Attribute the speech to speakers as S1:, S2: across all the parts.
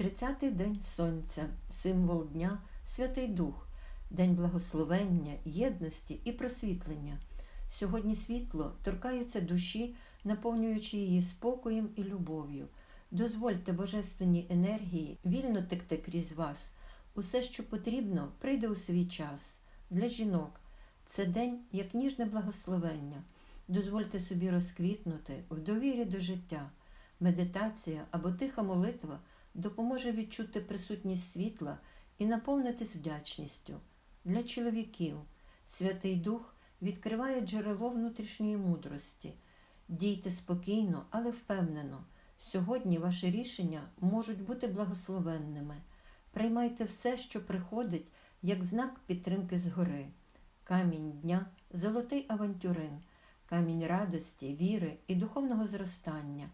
S1: Тридцятий день сонця, символ дня, Святий Дух, день благословення, єдності і просвітлення. Сьогодні світло торкається душі, наповнюючи її спокоєм і любов'ю. Дозвольте божественній енергії вільно текти крізь вас. Усе, що потрібно, прийде у свій час. Для жінок це день як ніжне благословення. Дозвольте собі розквітнути в довірі до життя. Медитація або тиха молитва допоможе відчути присутність світла і наповнитись вдячністю. Для чоловіків Святий Дух відкриває джерело внутрішньої мудрості. Дійте спокійно, але впевнено. Сьогодні ваші рішення можуть бути благословенними. Приймайте все, що приходить, як знак підтримки згори. Камінь дня золотий авантюрин, камінь радості, віри і духовного зростання.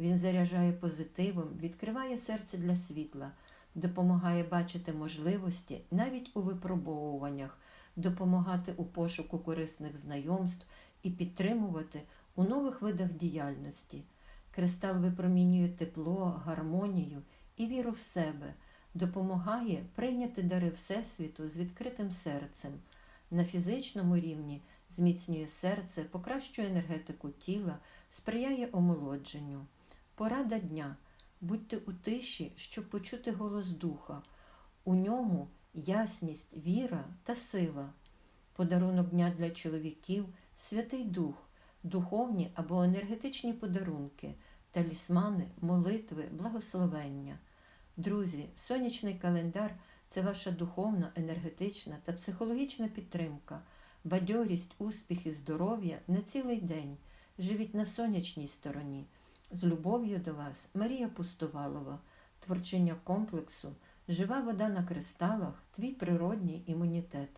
S1: Він заряджає позитивом, відкриває серце для світла, допомагає бачити можливості навіть у випробовуваннях, допомагати у пошуку корисних знайомств і підтримувати у нових видах діяльності. Кристал випромінює тепло, гармонію і віру в себе, допомагає прийняти дари Всесвіту з відкритим серцем. На фізичному рівні зміцнює серце, покращує енергетику тіла, сприяє омолодженню. Порада дня. Будьте у тиші, щоб почути голос духа. У ньому ясність, віра та сила. Подарунок дня для чоловіків Святий Дух, духовні або енергетичні подарунки, талісмани, молитви, благословення. Друзі, сонячний календар це ваша духовна, енергетична та психологічна підтримка, бадьорість, успіх і здоров'я на цілий день. Живіть на сонячній стороні. З любов'ю до вас Марія Пустовалова, творчиня комплексу, жива вода на кристалах, твій природній імунітет.